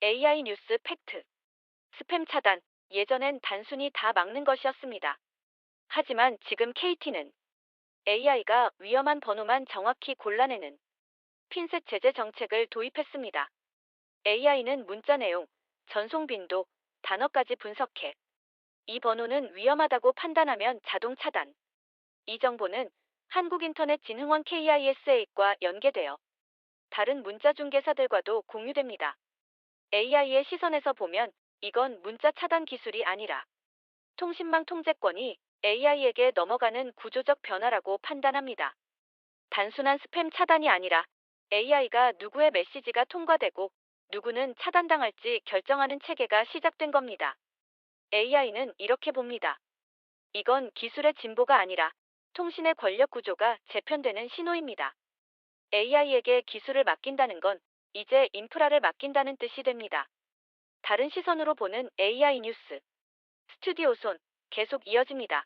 AI 뉴스 팩트. 스팸 차단. 예전엔 단순히 다 막는 것이었습니다. 하지만 지금 KT는 AI가 위험한 번호만 정확히 골라내는 핀셋 제재 정책을 도입했습니다. AI는 문자 내용, 전송 빈도, 단어까지 분석해 이 번호는 위험하다고 판단하면 자동 차단. 이 정보는 한국인터넷진흥원 KISA과 연계되어 다른 문자 중개사들과도 공유됩니다. AI의 시선에서 보면 이건 문자 차단 기술이 아니라 통신망 통제권이 AI에게 넘어가는 구조적 변화라고 판단합니다. 단순한 스팸 차단이 아니라 AI가 누구의 메시지가 통과되고 누구는 차단당할지 결정하는 체계가 시작된 겁니다. AI는 이렇게 봅니다. 이건 기술의 진보가 아니라 통신의 권력 구조가 재편되는 신호입니다. AI에게 기술을 맡긴다는 건 이제 인프라를 맡긴다는 뜻이 됩니다. 다른 시선으로 보는 AI 뉴스. 스튜디오 손 계속 이어집니다.